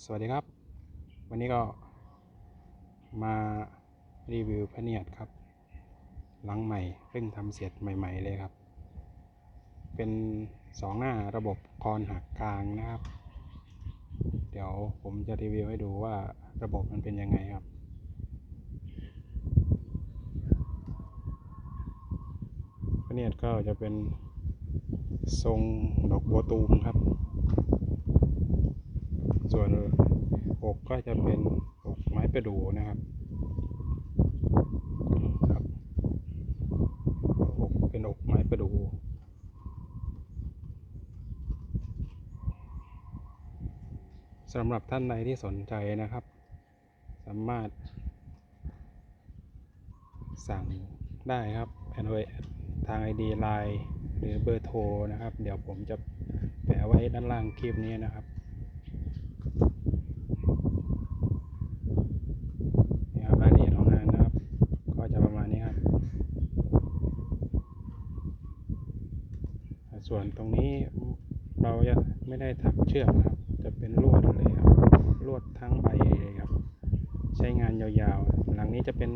สวัสดีครับ วันนี้ก็มารีวิวพเนียดครับ หลังใหม่เพิ่งทำเสร็จใหม่ ๆ เลยครับ เป็นสองหน้าระบบคอนหักกลางนะครับ เดี๋ยวผมจะรีวิวให้ดูว่าระบบมันเป็นยังไงครับพเนียดก็จะเป็นทรงดอกบัวตูมครับ ส่วนอกก็จะเป็นอกไม้ประดู่นะครับครับอกเป็นอกไม้ประดู่สำหรับท่านใดที่สนใจนะครับ สามารถ สั่งได้ครับแอนทาง ID Line หรือเบอร์โทรนะครับ เดี๋ยวผมจะแปะไว้ด้านล่างคลิปนี้นะครับ นี่ครับรายละเอียดของงานนะครับ ก็จะประมาณนี้ครับ ส่ วนตรงนี้เราจะไม่ได้ถักเชือกนะครับ จะเป็นลวดเลยครับลวดทั้งใบเลยครับ ใช้งานยาวๆ หลังนี้จะเป็น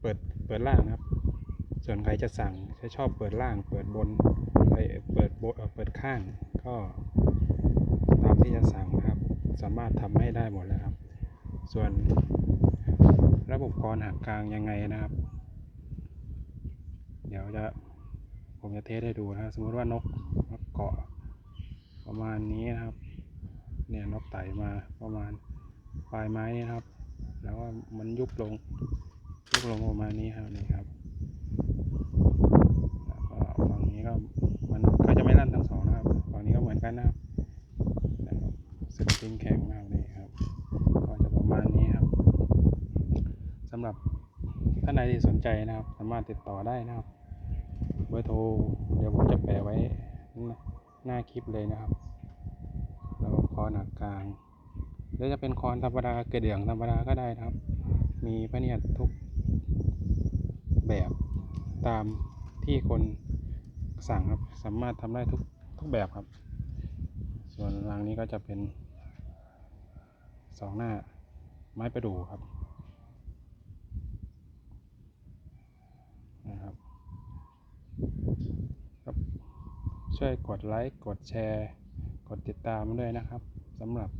เปิดเปิดล่างนะครับ ส่วนใครจะสั่งจะชอบเปิดล่าง เปิดบนไปเปิดบนเปิดข้างก็ตามที่จะสั่งนะครับ สามารถทำให้ได้หมดเลยครับ ส่วนระบบกรหักกลางยังไงนะครับ เดี๋ยวจะ ผมจะเทสให้ดูนะครับสมมติว่านกนกเกาะประมาณนี้นะครับ เนี่ยนกไต่มาประมาณปลายไม้นี่นครับ แล้วก็มันยุบลงยุบลงประมาณนี้ครับนี่ครับแล้วก็ฝั่งนี้ก็มันก็จะไม่ลั่นทั้งสองนะครับฝั่งนี้ก็เหมือนกันนะครับนะครับสปริงแข็งนะครับนี่ครับก็จะประมาณนี้ครับสำหรับท่านใดที่สนใจนะครับ สามารถติดต่อได้นะครับ บอร์โทร เดี๋ยวผมจะแปะไว้หน้าคลิปเลยนะครับ แล้วคอหนักกลางหรือจะเป็นคอนธรรมดาเกระเดื่องธรรมดาก็ได้นะครับ มีพระเนียดทุกแบบตามที่คนสั่งครับ สามารถทำได้ทุกทุกแบบครับ ส่วนรางนี้ก็จะเป็นสองหน้าไม้ประดู่ครับครับ ช่วยกดไลค์กดแชร์ กดติดตามด้วยนะครับสำหรับ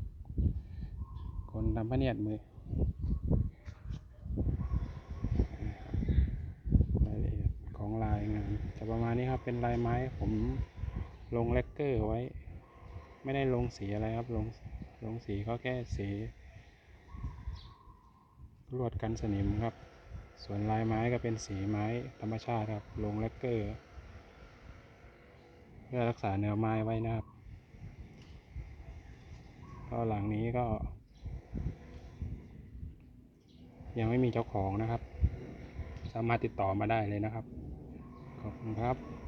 คนทำพระเนียดมือรายละเอียดของลายงานจะประมาณนี้ครับเป็นลายไม้ผมลงเลกเกอร์ไว้ ไม่ได้ลงสีอะไรครับ ลงลงสีก็แค่สีลวดกันสนิมครับ ส่วนลายไม้ก็เป็นสีไม้ธรรมชาติครับ ลงเลกเกอร์ พื่อรักษาเนื้อไม้ไว้นะครับก็หลังนี้ก็ ยังไม่มีเจ้าของนะครับ สามารถติดต่อมาได้เลยนะครับ ขอบคุณครับ